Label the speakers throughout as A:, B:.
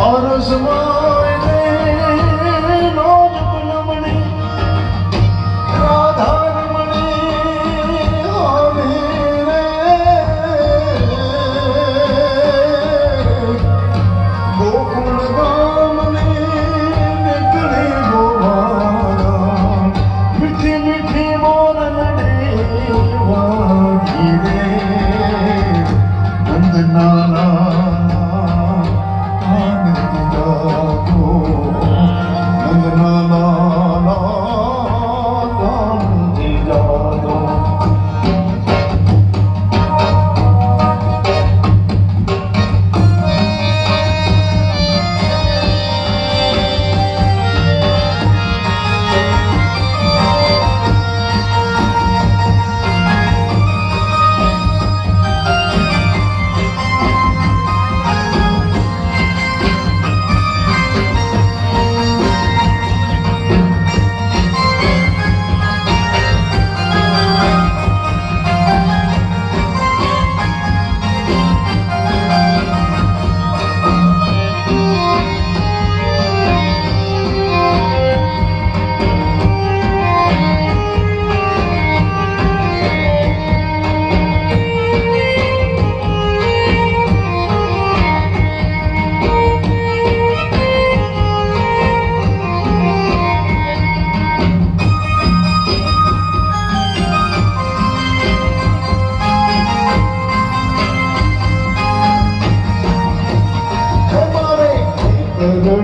A: Arzular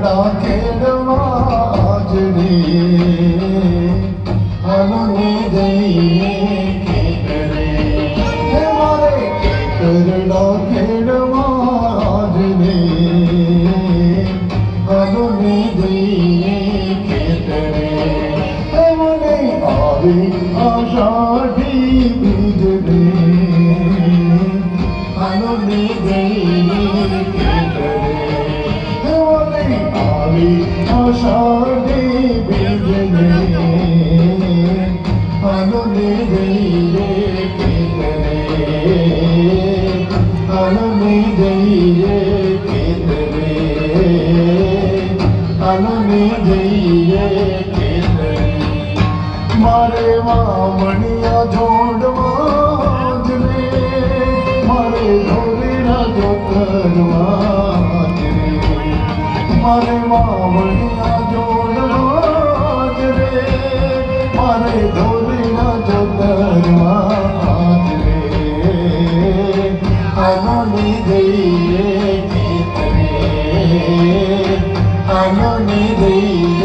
A: I can't અષાઢી બીજને આનંદે જઈએ કેતરે આનંદે જઈએ કેતરે આનંદે જઈએ કેતરે મારે વામણિયા જોડવા જ મારે ધોરી રાજો કરવા I don't need it.